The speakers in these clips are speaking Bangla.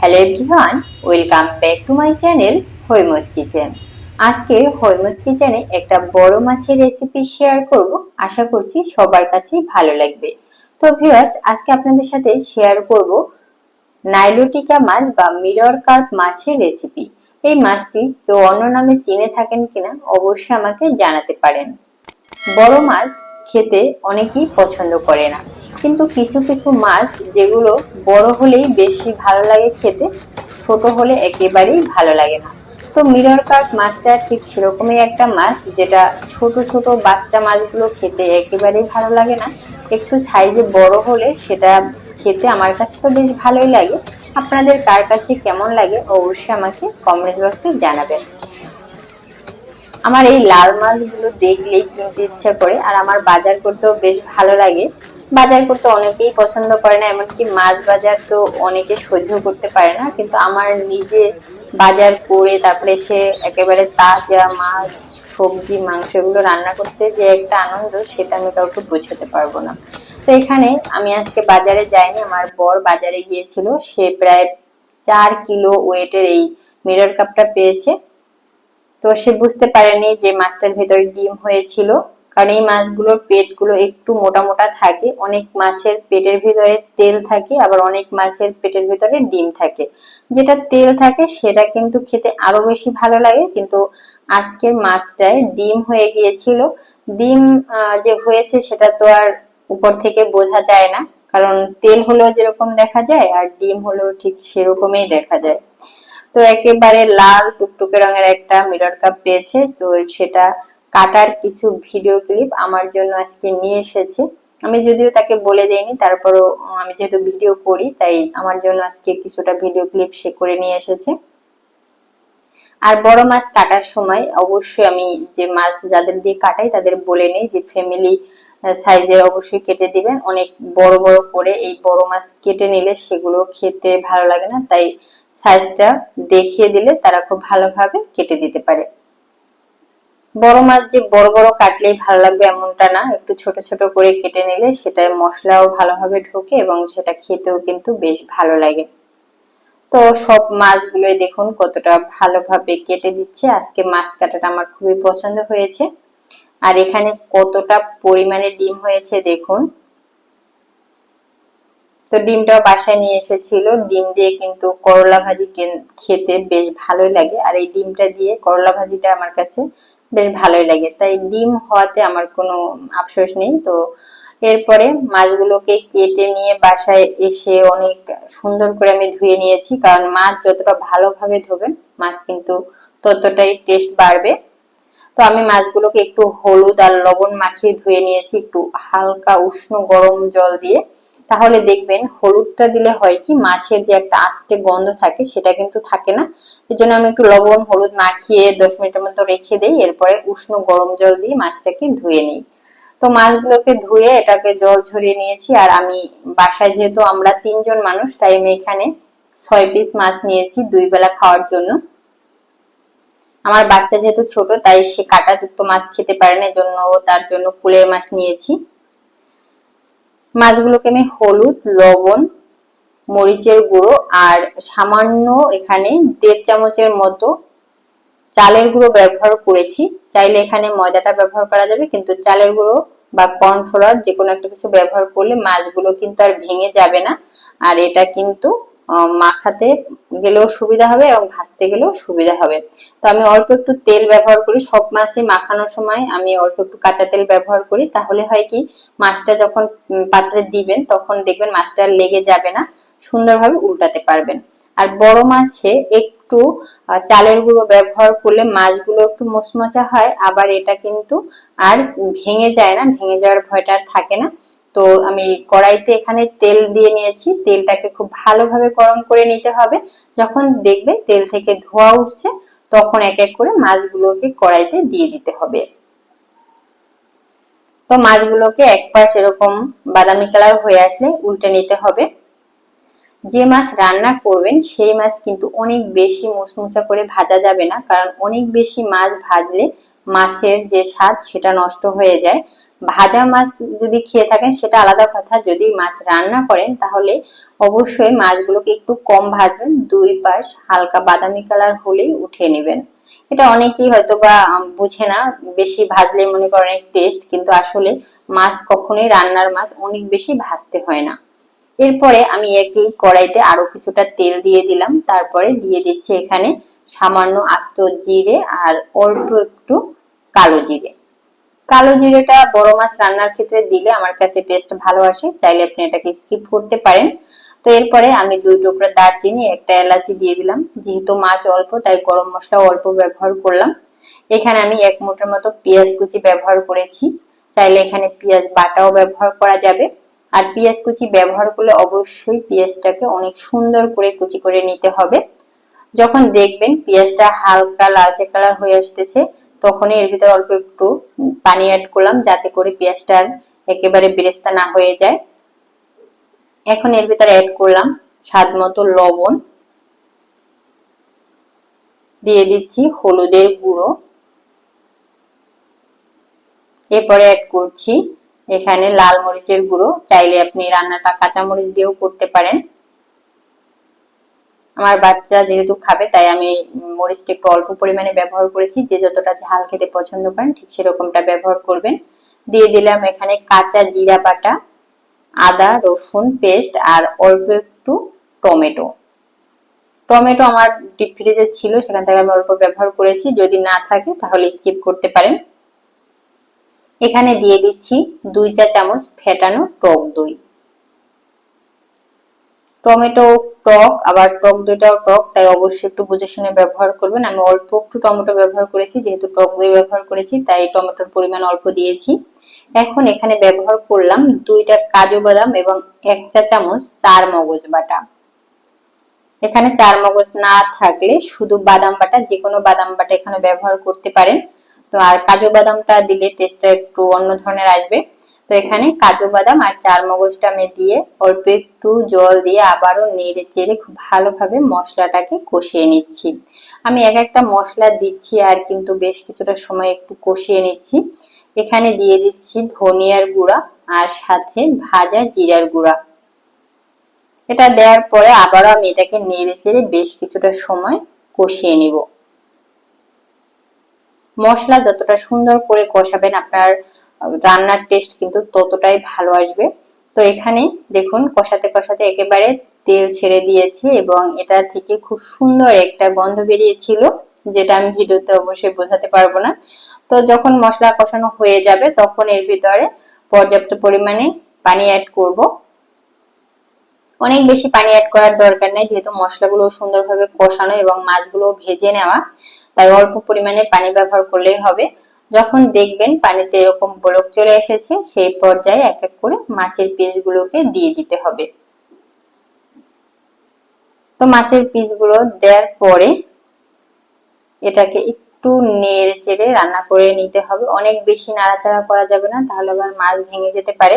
Hello everyone welcome back to my channel Haimas kitchen আজকে হৈমস কিচেনে একটা বড় মাছের রেসিপি শেয়ার করব। আশা করছি সবার কাছেই ভালো লাগবে। তো ভিউয়ার্স আজকে আপনাদের সাথে শেয়ার করব নাইলোটিকা মাছ বা মিরর কার্প মাছের রেসিপি এই মাছটি কেউ অন্য নামে চিনে থাকেন কিনা, অবশ্যই আমাকে জানাতে পারেন। বড় মাছ খেতে অনেকেই পছন্দ করে না। কিন্তু কিছু কিছু মাছ যেগুলো বড় হলেই বেশি ভালো লাগে খেতে, ছোট হলে একেবারেই ভালো লাগে না। তো মিরর কার্প মাছটা ঠিক সেরকমই একটা মাছ যেটা ছোট ছোট বাচ্চা মাছগুলো খেতে একেবারেই ভালো লাগে না। একটু সাইজে বড় হলে সেটা খেতে আমার কাছে তো বেশ ভালোই লাগে। আপনাদের কার কাছে কেমন লাগে অবশ্যই আমাকে কমেন্ট বক্সে জানাবেন। আমার এই লাল মাছগুলো দেখলেই কিনতে ইচ্ছা করে, আর আমার বাজার করতেও বেশ ভালো লাগে। বাজার করতে অনেকেই পছন্দ করে না, এমনকি মাছ বাজার তো অনেকে সহ্য করতে পারে না, কিন্তু আমার নিজে বাজার করে তারপরে সে একেবারে তাজা মাছ, সবজি মাংস এগুলো রান্না করতে যে একটা আনন্দ, সেটা আমি কাউকে বোঝাতে পারব না। তো এখানে আমি আজকে বাজারে যাইনি, আমার বর বাজারে গিয়েছিল, সে প্রায় চার কিলো ওয়েটের এই মিরর কাপটা পেয়েছে। তো সে বুঝতে পারেনি যে মাছটার ভেতরে ডিম হয়েছিল, কারণ এই মাছগুলোর পেটগুলো একটু মোটা মোটা থাকে, অনেক মাছের পেটের ভিতরে তেল থাকে, আবার অনেক মাছের পেটের ভিতরে ডিম থাকে। যেটা তেল থাকে সেটা কিন্তু খেতে আরও বেশি ভালো লাগে, কিন্তু আজকের মাছটায় ডিম হয়ে গিয়েছিল। ডিম যে হয়েছে সেটা তো আর উপর থেকে বোঝা যায় না, কারণ তেল হলেও যেরকম দেখা যায় আর ডিম হলেও ঠিক সেরকমই দেখা যায়। তো একেবারে লাল টুকটুকে রঙের একটা মিরর কাপ পেয়েছে। তো সেটা কাটার কিছু ভিডিও ক্লিপ আমার জন্য আজকে নিয়ে এসেছে। আমি যদিও তাকে বলে দেইনি, তারপরও আমি যেহেতু ভিডিও করি, তাই আমার জন্য আজকে কিছুটা ভিডিও ক্লিপ সে করে নিয়ে এসেছে। আর বড় মাছ কাটার সময় অবশ্যই আমি যে মাছ যাদের দিয়ে কাটাই তাদের বলে নেই যে ফ্যামিলি সাইজের অবশ্যই কেটে দিবেন। অনেক বড় বড় করে এই বড় মাছ কেটে নিলে সেগুলো খেতে ভালো লাগে না। তাই সাইজটা দেখিয়ে দিলে তারা খুব ভালোভাবে কেটে দিতে পারে। বড় মাছ যে বড় বড় কাটলেই ভালো লাগবে এমনটা না। একটু ছোট ছোট করে কেটে নিলে সেটা মশলাও ভালোভাবে ঢোকে এবং সেটা খেতেও কিন্তু বেশ ভালো লাগে। তো সব মাছগুলোই দেখুন কতটা ভালোভাবে কেটে দিচ্ছে। আজকে মাছ কাটাটা আমার খুবই পছন্দ হয়েছে। আর এখানে কতটা পরিমাণে ডিম হয়েছে দেখুন। তো ডিমটাও বাসায় নিয়ে এসেছিল। ডিম দিয়ে কিন্তু করলা ভাজি খেতে বেশ ভালোই লাগে। আর এই ডিমটা দিয়ে করলা ভাজিটা আমার কাছে বেশ ভালোই লাগে। তাই ডিম হওয়াতে আমার কোনো আফসোস নেই। তো এরপরে মাছগুলোকে কেটে নিয়ে বাসায় এসে অনেক সুন্দর করে আমি ধুয়ে নিয়েছি। কারণ মাছ যতটা ভালোভাবে ধোবেন, মাছ কিন্তু ততটাই টেস্ট বাড়বে। তো আমি মাছগুলোকে একটু হলুদ আর লবণ মাখিয়ে ধুয়ে নিয়েছি, একটু হালকা উষ্ণ গরম জল দিয়ে। তাহলে দেখবেন হলুদটা দিলে হয় কি, মাছের যে একটা আস্তে গন্ধ থাকে সেটা কিন্তু থাকে না। এই জন্য আমি একটু লবণ, হলুদ মাখিয়ে দশ মিনিটের মতো রেখে দিই, এরপরে উষ্ণ গরম জল দিয়ে মাছটাকে ধুয়ে নিই। তো মাছগুলোকে ধুয়ে এটাকে জল ঝরিয়ে নিয়েছি, আর আমি বাসায় যেহেতু আমরা তিনজন মানুষ, তাই আমি এখানে ছয় পিস মাছ নিয়েছি দুই বেলা খাওয়ার জন্য। আমার বাচ্চা যেহেতু ছোট, তাই সে কাঁটাযুক্ত মাছ খেতে পারে না জন্য তার জন্য কুলের মাছ নিয়েছি। মাছগুলোকে আমি হলুদ, লবণ, মরিচের গুঁড়ো আর সামান্য এখানে দেড় চামচের মতো চালের গুঁড়ো ব্যবহার করেছি। চাইলে এখানে ময়দাটা ব্যবহার করা যাবে, কিন্তু চালের গুঁড়ো বা কর্নফ্লাওয়ার যে কোনো একটা কিছু ব্যবহার করলে মাছগুলো কিন্তু আর ভেঙে যাবে না। আর এটা কিন্তু মাখাতে গেলেও সুবিধা হবে এবং ভাজতে গেলেও সুবিধা হবে। তো আমি অল্প একটু তেল ব্যবহার করি। সব মাছে মাখানোর সময় আমি অল্প একটু কাঁচা তেল ব্যবহার করি। তাহলে হয় কি, মাছটা যখন পাত্রে দিবেন, তখন দেখবেন মাছটা লেগে যাবে না। সুন্দরভাবে উল্টাতে পারবেন। আর বড় মাছে একটু চালের গুঁড়ো ব্যবহার করলে মাছগুলো একটু মচমচা হয়। আবার এটা কিন্তু আর ভেঙে যায় না। ভেঙে যাওয়ার ভয়টা আর থাকে না। তো আমি কড়াইতে এখানে তেল দিয়ে নিয়েছি। তেলটাকে খুব ভালোভাবে গরম করে নিতে হবে। যখন দেখবে তেল থেকে ধোয়া উঠছে, তখন এক এক করে মাছগুলোকে কড়াইতে দিয়ে দিতে হবে। তো মাছগুলোকে এক পাশ এরকম বাদামি কালার হয়ে আসলে উল্টে নিতে হবে। যে মাছ রান্না করবেন, সেই মাছ কিন্তু অনেক বেশি মুচমুচা করে ভাজা যাবে না, কারণ অনেক বেশি মাছ ভাজলে মাছের যে স্বাদ সেটা নষ্ট হয়ে যায়। ভাজা মাছ যদি খেয়ে থাকেন, সেটা আলাদা কথা। যদি মাছ রান্না করেন, তাহলে অবশ্যই মাছগুলোকে একটু কম ভাজবেন। দুই পাশ হালকা বাদামি কালার হলেই উঠিয়ে নেবেন। এটা অনেকেই হয়তো বা বুঝে না। বেশি ভাজলে মনে করেন অনেক টেস্ট কিন্তু আসলে মাছ কখনোই রান্নার মাছ অনেক বেশি ভাজতে হয় না। এরপরে আমি একই কড়াইতে আরও কিছুটা তেল দিয়ে দিলাম। তারপরে দিয়ে দিচ্ছি এখানে সামান্য আস্ত জিরে আর অল্প একটু কালো জিরে। কালো জিরেটা বড় মাছ রান্নার ক্ষেত্রে দিলে আমার কাছে টেস্ট ভালো আসে। চাইলে আপনি এটাকে স্কিপ করতে পারেন। তো এরপরে আমি দুই টুকরা দারচিনি, একটা এলাচি দিয়ে দিলাম। যেহেতু মাছ অল্প, তাই গরম মশলা অল্প ব্যবহার করলাম। এখানে আমি এক মুঠোর মতো পেঁয়াজ কুচি ব্যবহার করেছি। চাইলে এখানে পেঁয়াজ বাটাও ব্যবহার করা যাবে। আর পেঁয়াজ কুচি ব্যবহার করলে অবশ্যই পেঁয়াজটাকে অনেক সুন্দর করে কুচি করে নিতে হবে। যখন দেখবেন পেঁয়াজটা হালকা লালচে কালার হয়ে আসতেছে তখনই এর ভিতরে অল্প একটু পানি অ্যাড করলাম যাতে করে পেঁয়াজটার একেবারে বেরেস্তা না হয়ে যায়। এখন এর ভিতরে অ্যাড করলাম স্বাদ মতো লবণ। দিয়ে দিচ্ছি হলুদের গুঁড়ো। এরপরে অ্যাড করছি এখানে লাল মরিচের গুঁড়ো। চাইলে আপনি রান্নাটা কাঁচা মরিচ দিয়েও করতে পারেন। আমার বাচ্চা যেহেতু খাবে, তাই আমি মরিচটা একটু অল্প পরিমাণে ব্যবহার করেছি। যে যতটা ঝাল খেতে পছন্দ করেন, ঠিক সেরকমটা ব্যবহার করবেন। দিয়ে দিলাম এখানে কাঁচা জিরা বাটা, আদা, রসুন, পেস্ট আর অল্প একটু টমেটো। টমেটো আমার ডিপ ফ্রিজে ছিল, সেখান থেকে আমি অল্প ব্যবহার করেছি। যদি না থাকে, তাহলে স্কিপ করতে পারেন। এখানে দিয়ে দিচ্ছি দুই চা চামচ ফেটানো টক দই। টমেটো টক, আবার টক দইটাও টক, তাই অবশ্যই একটু বুঝে শুনে ব্যবহার করবেন। আমি অল্প একটু টমেটো ব্যবহার করেছি, যেহেতু টক দই ব্যবহার করেছি, তাই টমেটোর পরিমাণ অল্প দিয়েছি। এখন এখানে ব্যবহার করলাম দুইটা কাজু বাদাম এবং এক চা চামচ চার মগজ বাটা। এখানে চার মগজ না থাকলে শুধু বাদাম বাটা যে কোনো বাদাম বাটা এখানে ব্যবহার করতে পারেন। তো আর কাজু বাদামটা দিলে টেস্টটা একটু অন্য ধরনের আসবে। তো এখানে কাজু বাদাম আর চার মগজটা আমি দিয়ে অল্প একটু জল দিয়ে আবারও নেড়ে চেড়ে খুব ভালোভাবে মশলাটাকে কষিয়ে নিচ্ছি। আমি এক একটা মশলা দিচ্ছি আর কিন্তু বেশ কিছুটা সময় একটু কষিয়ে নিচ্ছি। এখানে দিয়ে দিচ্ছি ধনিয়ার গুঁড়া আর সাথে ভাজা জিরার গুঁড়া। এটা দেওয়ার পরে আবারও আমি এটাকে নেড়ে চেড়ে বেশ কিছুটা সময় কষিয়ে নিব। মশলা যতটা সুন্দর করে কষাবেন আপনার রান্নার টেস্ট কিন্তু ততটাই ভালো আসবে। তো এখানে দেখুন, কষাতে কষাতে একেবারে তেল ছেড়ে দিয়েছে এবং এটা থেকে খুব সুন্দর একটা গন্ধ বেরিয়েছিল, যেটা আমি ভিডিওতে অবশ্যই বোঝাতে পারব না। তো যখন মশলা কষানো হয়ে যাবে, তখন এর ভিতরে পর্যাপ্ত পরিমাণে পানি অ্যাড করব। অনেক বেশি পানি অ্যাড করার দরকার নেই, যেহেতু মশলাগুলো সুন্দরভাবে কষানো এবং মাছগুলো ভেজে নেওয়া, তাই অল্প পরিমাণে পানি ব্যবহার করলেই হবে। যখন দেখবেন পানিতে এরকম বলক চলে এসেছে, সেই পর্যায়ে এক এক করে মাছের পিসগুলোকে দিয়ে দিতে হবে। তো মাছের পিসগুলো দেওয়ার পরে এটাকে একটু নেড়ে চেড়ে রান্না করে নিতে হবে। অনেক বেশি নাড়াচাড়া করা যাবে না, তাহলে আবার মাছ ভেঙে যেতে পারে।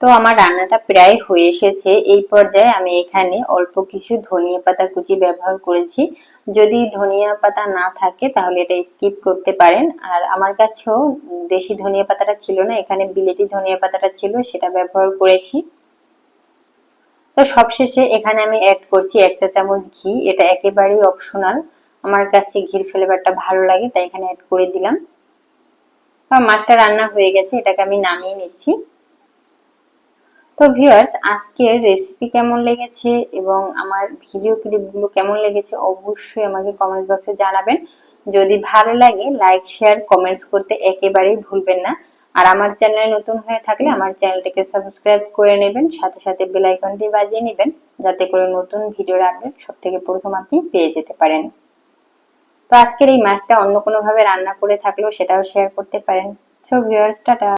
তো আমার রান্নাটা প্রায় হয়ে এসেছে। এই পর্যায়ে আমি এখানে অল্প কিছু ধনিয়া পাতা কুচি ব্যবহার করেছি। যদি ধনিয়া পাতা না থাকে, তাহলে এটা স্কিপ করতে পারেন। আর আমার কাছেও দেশি ধনিয়া পাতাটা ছিল না, এখানে বিলেতি ধনিয়া পাতাটা ছিল, সেটা ব্যবহার করেছি। তো সবশেষে এখানে আমি অ্যাড করছি এক চা চামচ ঘি। এটা একেবারেই অপশনাল আমার কাছে ঘির ফ্লেভারটা ভালো লাগে, তাই এখানে অ্যাড করে দিলাম। মাছটা রান্না হয়ে গেছে, এটাকে আমি নামিয়ে নিচ্ছি। তো ভিউয়ার্স আজকের রেসিপি কেমন লেগেছে এবং আমার ভিডিও ক্লিপগুলো কেমন লেগেছে অবশ্যই আমাকে কমেন্ট বক্সে জানাবেন। যদি ভালো লাগে লাইক শেয়ার কমেন্টস করতে একেবারেই ভুলবেন না। আর আমার চ্যানেলে নতুন হয়ে থাকলে আমার চ্যানেলটিকে সাবস্ক্রাইব করে নেবেন, সাথে সাথে বেল আইকনটি বাজিয়ে নেবেন, যাতে করে নতুন ভিডিওর আপডেট সব থেকে প্রথম আপনি পেয়ে যেতে পারেন। তো আজকের এই মাছটা অন্য কোনো ভাবে রান্না করে থাকলেও সেটাও শেয়ার করতে পারেন। So viewers tata!